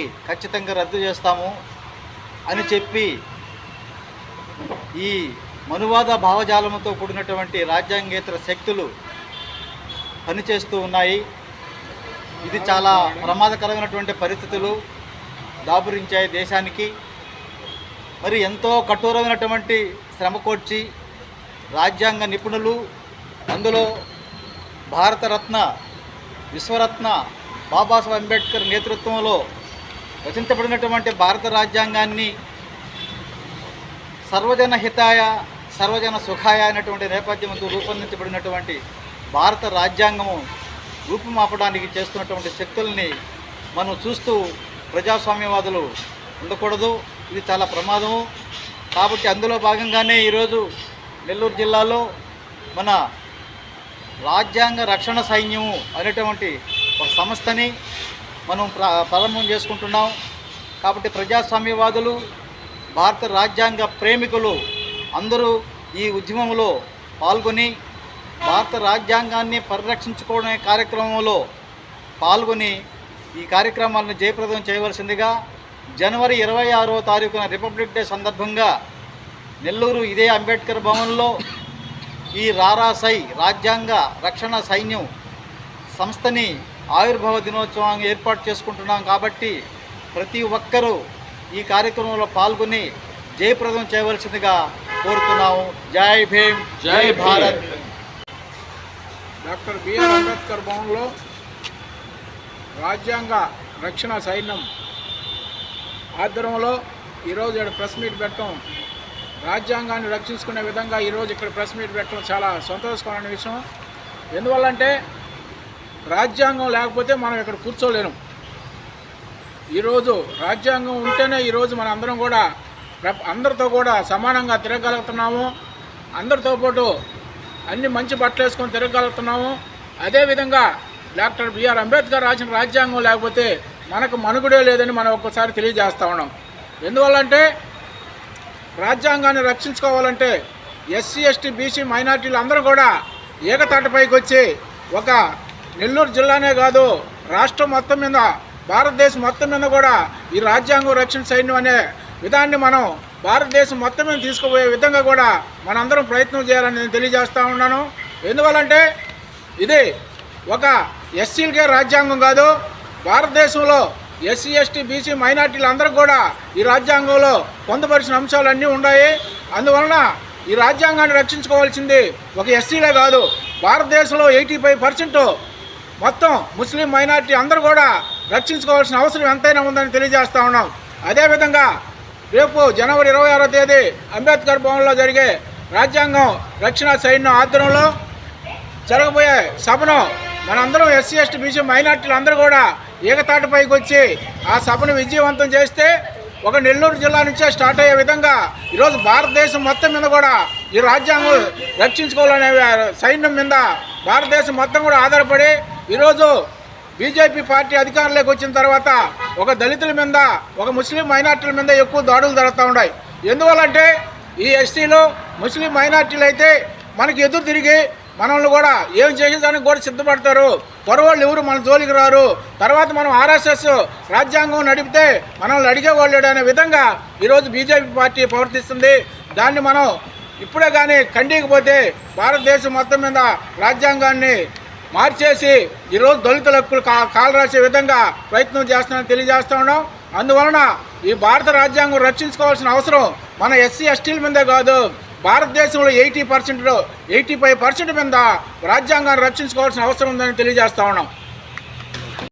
ఖచ్చితంగా రద్దు చేస్తాము అని చెప్పి ఈ మనువాద భావజాలంతో కూడినటువంటి రాజ్యాంగేతర శక్తులు పనిచేస్తూ ఉన్నాయి. ఇది చాలా ప్రమాదకరమైనటువంటి పరిస్థితులు దాపురించాయి దేశానికి. మరి ఎంతో కఠోరమైనటువంటి శ్రమ కోర్చి రాజ్యాంగ నిపుణులు అందులో భారతరత్న విశ్వరత్న బాబాసాహెబ్ అంబేద్కర్ నేతృత్వంలో రచించబడినటువంటి భారత రాజ్యాంగాన్ని సర్వజన హితాయ సర్వజన సుఖాయ అనేటువంటి నేపథ్యంతో రూపొందించబడినటువంటి భారత రాజ్యాంగము రూపుమాపడానికి చేస్తున్నటువంటి శక్తుల్ని మనం చూస్తూ ప్రజాస్వామ్యవాదులు ఉండకూడదు. ఇది చాలా ప్రమాదము. కాబట్టి అందులో భాగంగానే ఈరోజు నెల్లూరు జిల్లాలో మన రాజ్యాంగ రక్షణ సైన్యము అనేటువంటి ఒక సంస్థని మనం ప్రారంభం చేసుకుంటున్నాం. కాబట్టి ప్రజాస్వామ్యవాదులు భారత రాజ్యాంగ ప్రేమికులు అందరూ ఈ ఉద్యమంలో పాల్గొని భారత రాజ్యాంగాన్ని పరిరక్షించుకోవడమే కార్యక్రమంలో పాల్గొని ఈ కార్యక్రమాలను జయప్రదం చేయవలసిందిగా జనవరి ఇరవై ఆరో తారీఖున రిపబ్లిక్ డే సందర్భంగా నెల్లూరు ఇదే అంబేద్కర్ భవన్లో ఈ రారాసై రాజ్యాంగ రక్షణ సైన్యం సంస్థని ఆవిర్భావ దినోత్సవం ఏర్పాటు చేసుకుంటున్నాం కాబట్టి ప్రతి ఒక్కరూ ఈ కార్యక్రమంలో పాల్గొని జయప్రదం చేయవలసిందిగా కోరుతున్నాము. జై భీమ్ జై భారత్. డాక్టర్ బిఆర్ అంబేద్కర్ భవన్లో రాజ్యాంగ రక్షణ సైన్యం ఆధ్వర్యంలో ఈరోజు ఇక్కడ ప్రెస్ మీట్ పెట్టడం రాజ్యాంగాన్ని రక్షించుకునే విధంగా ఈరోజు ఇక్కడ ప్రెస్ మీట్ పెట్టడం చాలా సంతోషకరమైన విషయం. ఎందువల్లంటే రాజ్యాంగం లేకపోతే మనం ఇక్కడ కూర్చోలేము. ఈరోజు రాజ్యాంగం ఉంటేనే ఈరోజు మన అందరం కూడా అందరితో కూడా సమానంగా తిరగలుగుతున్నాము అందరితో పాటు అన్ని మంచి బట్టలు వేసుకొని తిరగలుగుతున్నాము అదేవిధంగా డాక్టర్ బిఆర్ అంబేద్కర్ రాసిన రాజ్యాంగం లేకపోతే మనకు మనుగుడే లేదని మనం ఒక్కసారి తెలియజేస్తా ఉన్నాం. ఎందువల్లంటే రాజ్యాంగాన్ని రక్షించుకోవాలంటే ఎస్సీ ఎస్టీ బీసీ మైనార్టీలు అందరూ కూడా ఏకతాటపైకి వచ్చి ఒక నెల్లూరు జిల్లానే కాదు రాష్ట్రం మొత్తం మీద భారతదేశం మొత్తం మీద కూడా ఈ రాజ్యాంగం రక్షణ సైన్యం అనే విధాన్ని మనం భారతదేశం మొత్తం మీద తీసుకుపోయే విధంగా కూడా మనందరం ప్రయత్నం చేయాలని నేను తెలియజేస్తూ ఉన్నాను. ఎందువల్లంటే ఇది ఒక ఎస్సీలకే రాజ్యాంగం కాదు భారతదేశంలో ఎస్సీ ఎస్టీ బీసీ మైనార్టీలందరూ కూడా ఈ రాజ్యాంగంలో పొందపరిచిన అంశాలు అన్నీ ఉన్నాయి. అందువలన ఈ రాజ్యాంగాన్ని రక్షించుకోవాల్సింది ఒక ఎస్సీలే కాదు భారతదేశంలో ఎయిటీ ఫైవ్ పర్సెంట్ మొత్తం ముస్లిం మైనార్టీ అందరూ కూడా రక్షించుకోవాల్సిన అవసరం ఎంతైనా ఉందని తెలియజేస్తా ఉన్నాం. అదేవిధంగా రేపు జనవరి ఇరవై ఆరో తేదీ అంబేద్కర్ భవన్లో జరిగే రాజ్యాంగం రక్షణ సైన్యం ఆధ్వర్యంలో జరగబోయే సభను మనందరం ఎస్సీ ఎస్టీ బీసీ మైనార్టీలు అందరూ కూడా ఏకతాటిపైకి వచ్చి ఆ సభను విజయవంతం చేస్తే ఒక నెల్లూరు జిల్లా నుంచే స్టార్ట్ అయ్యే విధంగా ఈరోజు భారతదేశం మొత్తం మీద కూడా ఈ రాజ్యాంగం రక్షించుకోవాలనే సైన్యం మీద భారతదేశం మొత్తం కూడా ఆధారపడి ఈరోజు బీజేపీ పార్టీ అధికారంలోకి వచ్చిన తర్వాత ఒక దళితుల మీద ఒక ముస్లిం మైనార్టీల మీద ఎక్కువ దాడులు జరుగుతూ ఉన్నాయి. ఎందువల్లంటే ఈ ఎస్టీలు ముస్లిం మైనార్టీలు అయితే మనకి ఎదురు తిరిగి మనల్ని కూడా ఏం చేసేదానికి కూడా సిద్ధపడతారు. పొరవాళ్ళు ఎవరు మన జోలికి రారు. తర్వాత మనం ఆర్ఎస్ఎస్ రాజ్యాంగం నడిపితే మనల్ని అడిగేవాళ్ళు అనే విధంగా ఈరోజు బీజేపీ పార్టీ ప్రవర్తిస్తుంది. దాన్ని మనం ఇప్పుడే కానీ ఖండికపోతే భారతదేశం మొత్తం మీద రాజ్యాంగాన్ని మార్చేసి ఈరోజు దళితుల హక్కులు కా కాలు రాసే విధంగా ప్రయత్నం చేస్తున్నామని తెలియజేస్తా ఉన్నాం. అందువలన ఈ భారత రాజ్యాంగం రక్షించుకోవాల్సిన అవసరం మన ఎస్సీ ఎస్టీల మీదే కాదు. భారతదేశంలో eighty percent eighty five percent మీద రాజ్యాంగాన్ని రక్షించుకోవాల్సిన అవసరం ఉందని తెలియజేస్తా ఉన్నాం.